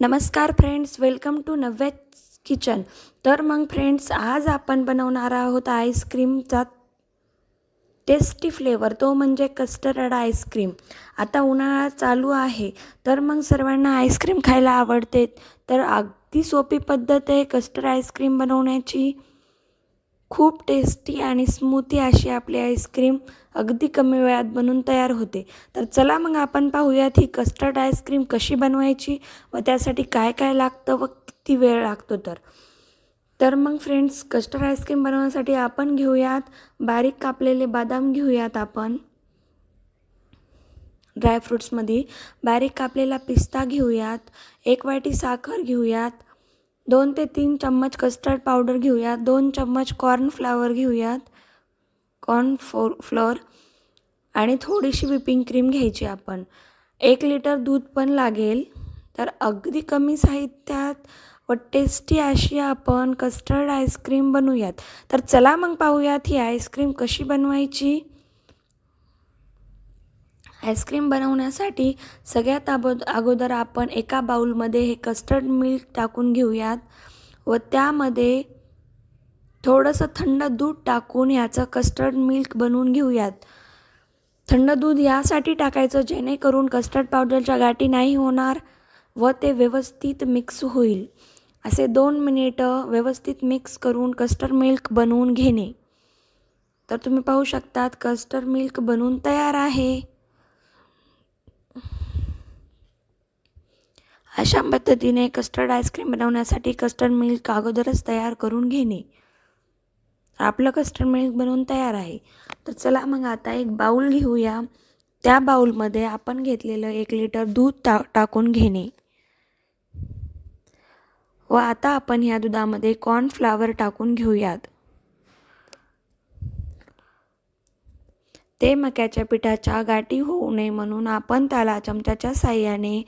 नमस्कार friends welcome to Navya kitchen तर मग फ्रेंड्स आज आपण बनवणार आहोत आईस्क्रीमचा टेस्टी फ्लेवर तो म्हणजे कस्टर्ड आईस्क्रीम आता उन्हाळा चालू आहे. तर मग सर्वांना आईस्क्रीम खायला आवडते. तर अगदी सोपी पद्धत आहे कस्टर्ड आईस्क्रीम बनवण्याची. खूप टेस्टी आणि स्मूथी अशी आपली आईस्क्रीम अगदी कमी वेळात बनून तयार होते. तर चला मग आपण पाहूयात ही कस्टर्ड आईस्क्रीम कशी बनवायची व त्यासाठी काय काय लागतं व किती वेळ लागतो तर. तर मग फ्रेंड्स कस्टर्ड आईस्क्रीम बनवण्यासाठी आपण घेऊयात बारीक कापलेले बदाम घेऊयात आपण. ड्रायफ्रूट्समध्ये बारीक कापलेला पिस्ता घेऊयात एक वाटी साखर घेऊयात दोन ते तीन चम्मच कस्टर्ड पावडर घेऊयात. दोन चम्मच कॉर्नफ्लावर घेऊयात. कॉर्न फो फ्लोअर आणि थोडीशी विपिंग क्रीम घ्यायची आपण. एक लिटर दूध पण लागेल. तर अगदी कमी साहित्यात व टेस्टी अशी आपण कस्टर्ड आईस्क्रीम बनवूयात. तर चला मग पाहूयात ही आईस्क्रीम कशी बनवायची. आईस्क्रीम बनवण्यासाठी सगळ्यात अबो अगोदर आपण एका बाऊलमध्ये हे कस्टर्ड मिल्क टाकून घेऊयात व त्यामध्ये थोडंसं थंड दूध टाकून याचं कस्टर्ड मिल्क बनवून घेऊयात. थंड दूध यासाठी टाकायचं जेणेकरून कस्टर्ड पावडरच्या गाठी नाही होणार व ते व्यवस्थित मिक्स होईल. असे दोन मिनिटं व्यवस्थित मिक्स करून कस्टर्ड मिल्क बनवून घेणे. तर तुम्ही पाहू शकतात कस्टर्ड मिल्क बनवून तयार आहे. अशा पद्धतीने कस्टर्ड आईस्क्रीम बनवण्यासाठी कस्टर्ड मिल्क अगोदरच तयार करून घेणे. आपलं कस्टर्ड मिल्क बनवून तयार आहे. तर चला मग आता एक बाऊल घेऊया. त्या बाऊलमध्ये आपण घेतलेलं एक लिटर दूध टा टाकून घेणे. व आता आपण ह्या दुधामध्ये कॉर्नफ्लावर टाकून घेऊयात. ते मक्याच्या पिठाच्या गाठी होऊ नये म्हणून आपण त्याला चमच्याच्या साह्याने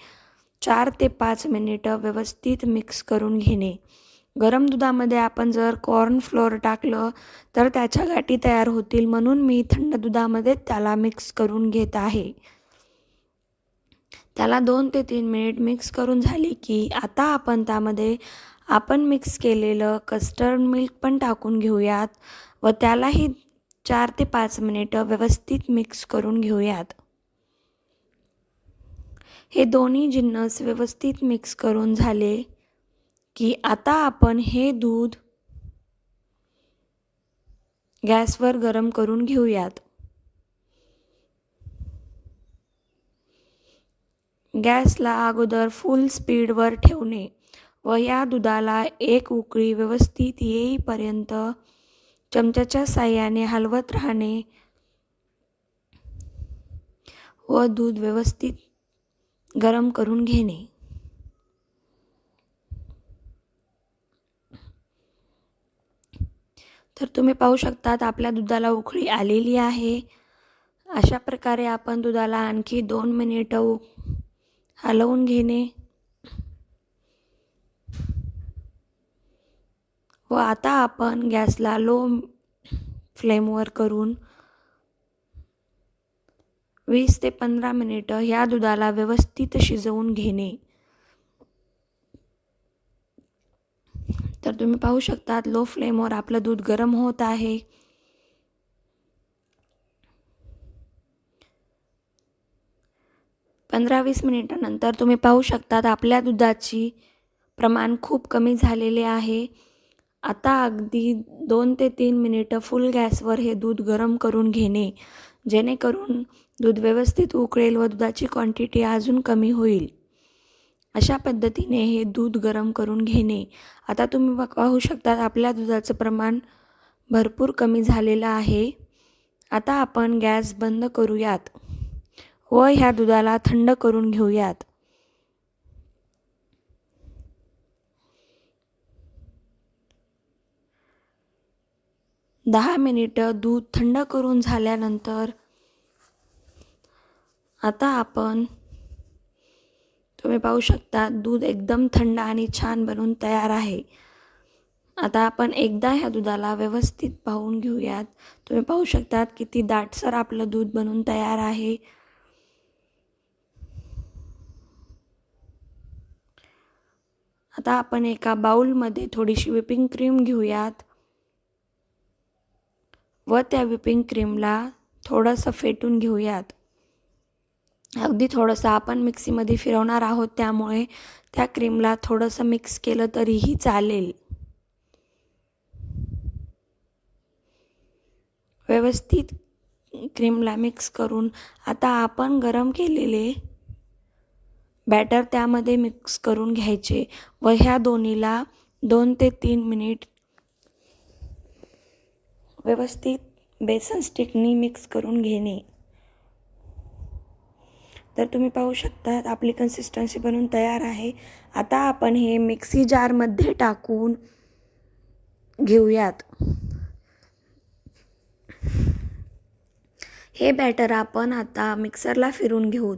चार ते पाच मिनिटं व्यवस्थित मिक्स करून घेणे. गरम दुधामध्ये आपण जर कॉर्नफ्लोअर टाकलं तर त्याच्या गाठी तयार होतील म्हणून मी थंड दुधामध्ये त्याला मिक्स करून घेत आहे. त्याला दोन ते तीन मिनिट मिक्स करून झाली की आता आपण त्यामध्ये आपण मिक्स केलेलं कस्टर्ड मिल्क पण टाकून घेऊयात व त्यालाही चार ते पाच मिनिटं व्यवस्थित मिक्स करून घेऊयात. हे दोन्ही जिन्नस व्यवस्थित मिक्स करून झाले की आता आपण हे दूध गॅसवर गरम करून घेऊयात. गॅसला अगोदर फुल स्पीडवर ठेवणे व या दुधाला एक उकळी व्यवस्थित येईपर्यंत चमच्याच्या साह्याने हलवत राहणे व दूध व्यवस्थित गरम करून घेणे. तर तुम्ही पाहू शकतात आपल्या दुधाला उकळी आलेली आहे. अशा प्रकारे आपण दुधाला आणखी दोन मिनिटं हलवून घेणे. व आता आपण गॅसला लो फ्लेमवर करून वीस ते पंधरा मिनिटं ह्या दुधाला व्यवस्थित शिजवून घेणे. तर तुम्ही पाहू शकतात लो फ्लेमवर आपलं दूध गरम होत आहे. पंधरा वीस मिनिटानंतर तुम्ही पाहू शकतात आपल्या दुधाची प्रमाण खूप कमी झालेले आहे. आता अगदी दोन ते तीन मिनिटं फुल गॅसवर हे दूध गरम करून घेणे जेणेकरून दूध व्यवस्थित उकळेल व दुधाची क्वांटिटी अजून कमी होईल. अशा पद्धतीने हे दूध गरम करून घेणे. आता तुम्ही पाहू शकता आपल्या दुधाचं प्रमाण भरपूर कमी झालेलं आहे. आता आपण गॅस बंद करूयात व ह्या दुधाला थंड करून घेऊयात. दहा मिनिटं दूध थंड करून झाल्यानंतर आता आपण तुम्ही पाहू शकता दूध एकदम थंड आणि छान बनून तयार आहे. आता आपण एकदा ह्या दुधाला व्यवस्थित पाहून घेऊयात. तुम्ही पाहू शकतात किती दाटसर आपलं दूध बनून तयार आहे. आता आपण एका बाउलमध्ये थोडीशी विपिंग क्रीम घेऊयात. व त्या विपिंग क्रीमला थोडंसं फेटून घेऊयात. अगदी थोडंसं आपण मिक्सीमध्ये फिरवणार आहोत त्यामुळे त्या क्रीमला थोडंसं मिक्स केलं तरीही चालेल. व्यवस्थित क्रीमला मिक्स करून आता आपण गरम केलेले बॅटर त्यामध्ये मिक्स करून घ्यायचे व ह्या दोन्हीला दोन ते तीन मिनिट व्यवस्थित बेसन स्टिकनी मिक्स करून घेणे. तर तुम्ही पाहू शकता आपली कन्सिस्टन्सी बनवून तयार आहे. आता आपण हे मिक्सी जारमध्ये टाकून घेऊयात. हे बॅटर आपण आता मिक्सरला फिरून घेऊत.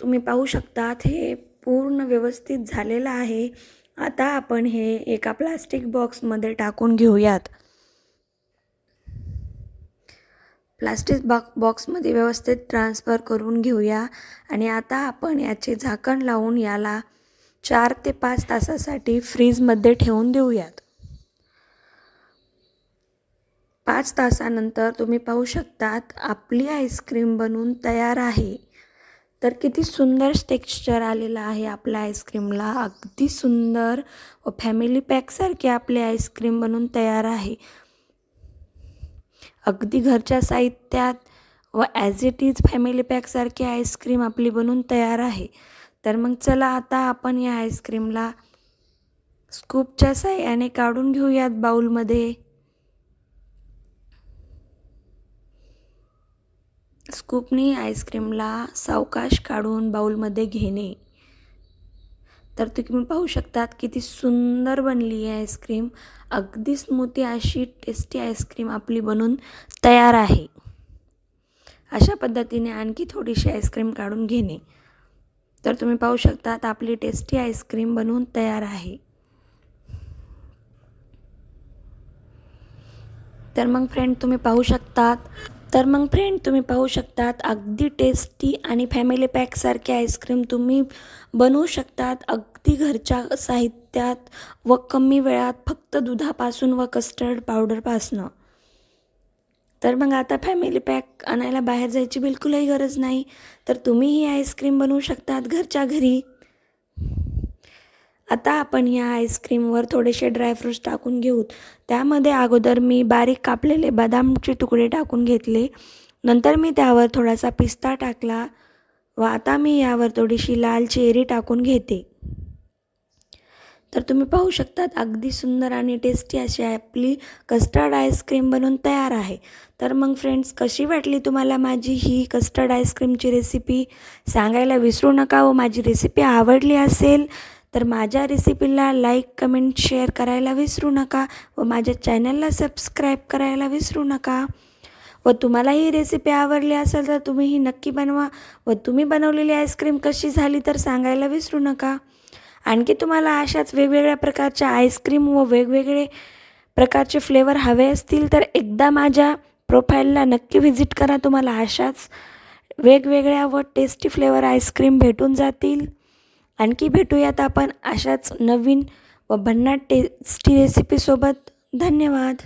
तुम्ही पाहू शकतात हे पूर्ण व्यवस्थित झालेलं आहे. आता आपण हे एका प्लास्टिक बॉक्समध्ये टाकून घेऊयात. प्लास्टिक बॉक बॉक्समध्ये व्यवस्थित ट्रान्सफर करून घेऊया. आणि आता आपण याचे झाकण लावून याला चार ते पाच तासासाठी फ्रीजमध्ये ठेवून देऊयात. पाच तासानंतर तुम्ही पाहू शकतात आपली आईस्क्रीम बनवून तयार आहे. तर किती सुंदर टेक्स्चर आलेलं आहे आपल्या आईस्क्रीमला. अगदी सुंदर व फॅमिली पॅकसारखी आपली आईस्क्रीम बनवून तयार आहे. अगदी घरच्या साहित्यात व ॲज इट इज फॅमिली पॅकसारखी आईस्क्रीम आपली बनवून तयार आहे. तर मग चला आता आपण या आईस्क्रीमला स्कूपच्या साह्याने काढून घेऊयात बाऊलमध्ये स्कूपनी आईस्क्रीमला सावकाश काढून बाऊलमध्ये घेणे. तर तुम्ही पाहू शकतात किती सुंदर बनली आहे आईस्क्रीम. अगदी स्मूथी अशी टेस्टी आईस्क्रीम आपली बनून तयार आहे. अशा पद्धतीने आणखी थोडीशी आईस्क्रीम काढून घेणे. तर तुम्ही पाहू शकतात आपली टेस्टी आईस्क्रीम बनवून तयार आहे. तर मग फ्रेंड तुम्ही पाहू शकतात तर मग फ्रेंड तुम्ही पाहू शकतात अगदी टेस्टी आणि फॅमिली पॅकसारखे आईस्क्रीम तुम्ही बनवू शकतात. अगदी घरच्या साहित्यात व कमी वेळात फक्त दुधापासून व कस्टर्ड पावडरपासनं तर मग आता फॅमिली पॅक आणायला बाहेर जायची बिलकुलही गरज नाही. तर तुम्ही ही आईस्क्रीम बनवू शकतात घरच्या घरी. आता आपण या आईस्क्रीमवर थोडेसे ड्रायफ्रूट्स टाकून घेऊ त्यामध्ये अगोदर मी बारीक कापलेले बदामचे तुकडे टाकून घेतले. नंतर मी त्यावर थोडासा पिस्ता टाकला व आता मी यावर थोडीशी लाल चेरी टाकून घेते. तर तुम्ही पाहू शकतात अगदी सुंदर आणि टेस्टी अशी आपली कस्टर्ड आईस्क्रीम बनवून तयार आहे. तर मग फ्रेंड्स कशी वाटली तुम्हाला माझी ही कस्टर्ड आईस्क्रीमची रेसिपी सांगायला विसरू नका व माझी रेसिपी आवडली असेल तर माझ्या रेसिपीला लाईक कमेंट शेअर करायला विसरू नका व माझ्या चॅनलला सबस्क्राईब करायला विसरू नका. व तुम्हाला ही रेसिपी आवडली असेल तर तुम्ही ही नक्की बनवा व तुम्ही बनवलेली आईस्क्रीम कशी झाली तर सांगायला विसरू नका. आणखी तुम्हाला अशाच वेगवेगळ्या प्रकारच्या आईस्क्रीम व वेगवेगळे प्रकारचे फ्लेवर हवे असतील तर एकदा माझ्या प्रोफाईलला नक्की व्हिजिट करा. तुम्हाला अशाच वेगवेगळ्या व टेस्टी फ्लेवर आईस्क्रीम भेटून जातील. आणखी भेटूयात आपण अशाच नवीन व भन्नाट टेस्टी रेसिपीसोबत धन्यवाद.